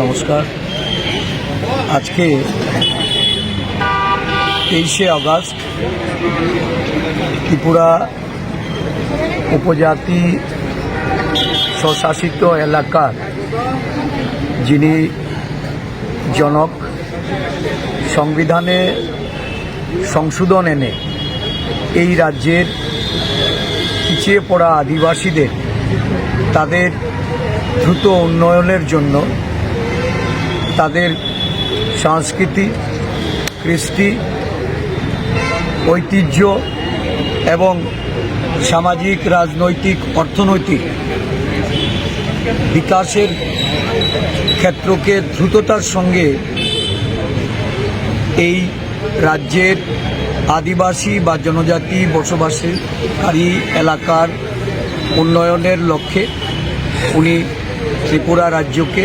নমস্কার। আজকে তেইশে আগস্ট ত্রিপুরা উপজাতি স্বশাসিত এলাকার যিনি জনক সংবিধানে সংশোধন এনে এই রাজ্যের পিছিয়ে পড়া আদিবাসীদের তাদের দ্রুত উন্নয়নের জন্য তাদের সংস্কৃতি, কৃষ্টি, ঐতিহ্য এবং সামাজিক, রাজনৈতিক, অর্থনৈতিক বিকাশের ক্ষেত্রকে দ্রুততার সঙ্গে এই রাজ্যের আদিবাসী বা জনজাতি বসবাসকারী এলাকার উন্নয়নের লক্ষ্যে উনি ত্রিপুরা রাজ্যকে,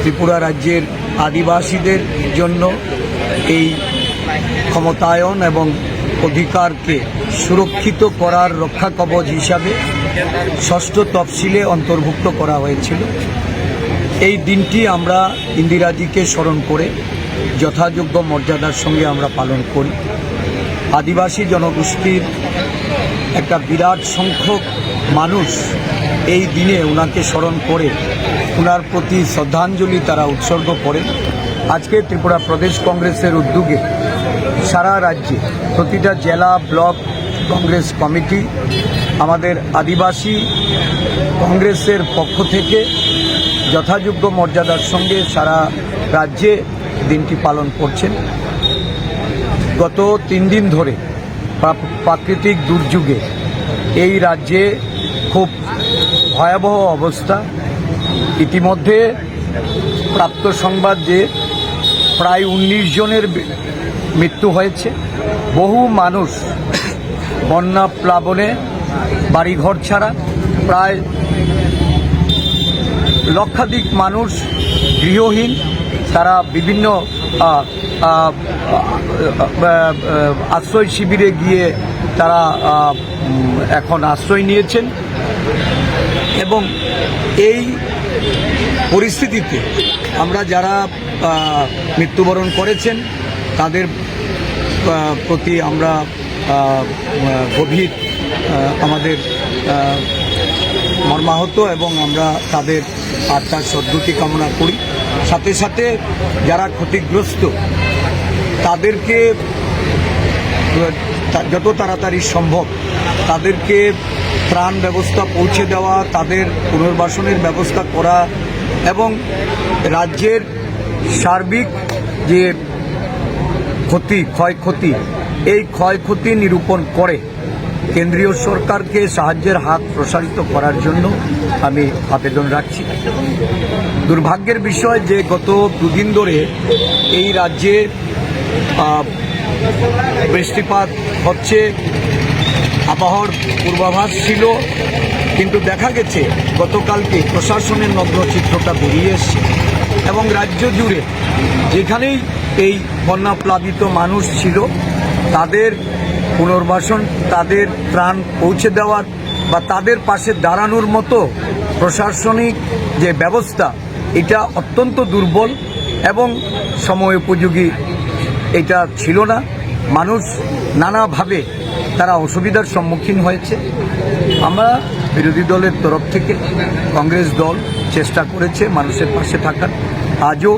ত্রিপুরা রাজ্যের আদিবাসীদের জন্য এই ক্ষমতায়ন এবং অধিকারকে সুরক্ষিত করার রক্ষা কবচ হিসাবে ষষ্ঠ তফসিলে অন্তর্ভুক্ত করা হয়েছিল। এই দিনটি আমরা ইন্দিরাজিকে স্মরণ করে যথাযোগ্য মর্যাদার সঙ্গে আমরা পালন করি। আদিবাসী জনগোষ্ঠীর একটা বিরাট সংখ্যক মানুষ এই দিনে ওনাকে স্মরণ করে ওনার প্রতি শ্রদ্ধাঞ্জলি তারা উৎসর্গ করে আজকে ত্রিপুরা প্রদেশ কংগ্রেসের উদ্যোগে সারা রাজ্যে প্রতিটা জেলা, ব্লক, কংগ্রেস কমিটি, আমাদের আদিবাসী কংগ্রেসের পক্ষ থেকে যথাযোগ্য মর্যাদার সঙ্গে সারা রাজ্যে দিনটি পালন করছেন। গত তিন দিন ধরে প্রাকৃতিক দুর্যোগে এই রাজ্যে খুব ভয়াবহ অবস্থা। ইতিমধ্যে প্রাপ্ত সংবাদ যে প্রায় উনিশ জনের মৃত্যু হয়েছে। বহু মানুষ বন্যা প্লাবনে বাড়িঘর ছাড়া প্রায় লক্ষাধিক মানুষ গৃহহীন। তারা বিভিন্ন আশ্রয় শিবিরে গিয়ে তারা এখন আশ্রয় নিয়েছেন। এবং এই পরিস্থিতিতে আমরা যারা মৃত্যুবরণ করেছেন, তাদের প্রতি আমরা গভীর আমাদের মর্মাহত এবং আমরা তাদের আত্মার সদ্গতি কামনা করি। সাথে সাথে যারা ক্ষতিগ্রস্ত, তাদেরকে, যত তাড়াতাড়ি সম্ভব, তাদেরকে ত্রাণ ব্যবস্থা পৌঁছে দেওয়া, তাদের পুনর্বাসনের ব্যবস্থা করা এবং রাজ্যের সার্বিক যে ক্ষতি, ক্ষয়ক্ষতি, এই ক্ষয়ক্ষতি নিরূপণ করে কেন্দ্রীয় সরকারকে সাহায্যের হাত প্রসারিত করার জন্য আমি আবেদন রাখছি। দুর্ভাগ্যের বিষয় যে গত দুদিন ধরে এই রাজ্যে বৃষ্টিপাত হচ্ছে। আবহাওয়ার পূর্বাভাস ছিল, কিন্তু দেখা গেছে গতকালকে প্রশাসনের নগ্ন চিত্রটা বেরিয়ে এসছে এবং রাজ্য জুড়ে যেখানেই এই বন্যাপ্লাবিত মানুষ ছিল, তাদের পুনর্বাসন, তাদের ত্রাণ পৌঁছে দেওয়ার বা তাদের পাশে দাঁড়ানোর মতো প্রশাসনিক যে ব্যবস্থা, এটা অত্যন্ত দুর্বল এবং সময় উপযোগী এটা ছিল না। মানুষ নানাভাবে তারা অসুবিধার সম্মুখীন হয়েছে আমরা বিরোধী দলের তরফ থেকে কংগ্রেস দল চেষ্টা করেছে মানুষের পাশে থাকার আজও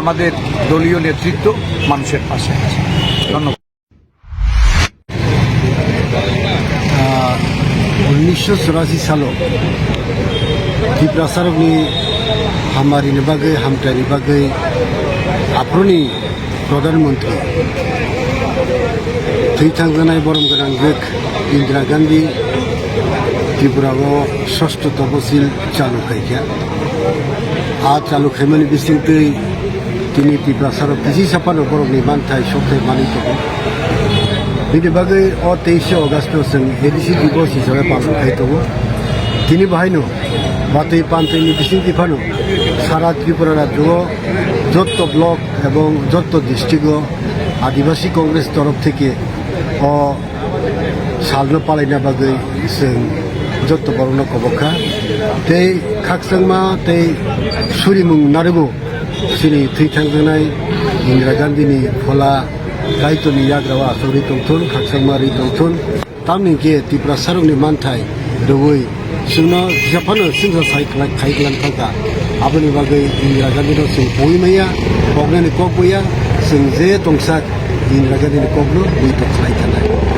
আমাদের দলীয় নেতৃত্ব মানুষের পাশে আছে ধন্যবাদ उन्नीसशो चौरासी सालाव दिप्रासारकनि हामारिनि बागै हामथायनि बागै आफ्रोनि प्रधानमन्त्रि थैखांजानाय बरम गोनां गोख इन्दिरा गान्धी त्रिपुराको षष्ठ तपसिल चालु खाइखा आ चालु खाइमानि बिसिंतै তিনি পিপাসারও কিজি সাপানো বরং নির্মাণ থাই সকলে মানিত বিনি বাকে অ তেইশে অগাস্ট जों এডিসি দিবস হিসাবে পালন খাইতব তিনি বাহাইনো বাতৈ পান্তৈনি বিসিং দিফানো সারা ত্রিপুরা রাজ্য যত ব্লক এবং যত ডিস্ট্রিক্ট আদিবাসী কংগ্রেস তরফ থেকে অ সালনো পালাইনা বাগै जों যত বড় কবখা তৈ খাকসাংমা তৈ সুরিমুং নারগো সিনি थैखांजानाय इन्दिरा गान्धीनि फला दायित्वनि याग्रावा आसावरि दंथुन खाकसांमारि दंथुन तामनिके त्रिपुरा सारंनि मानथाय रवै जोंनो बिजाबफानो जोंहा खायग्लान थांगा आबोनि बागै इन्दिरा गान्धीनाव जों बयमाया sing ze tong sak in raga din koblo dito sa ikanay.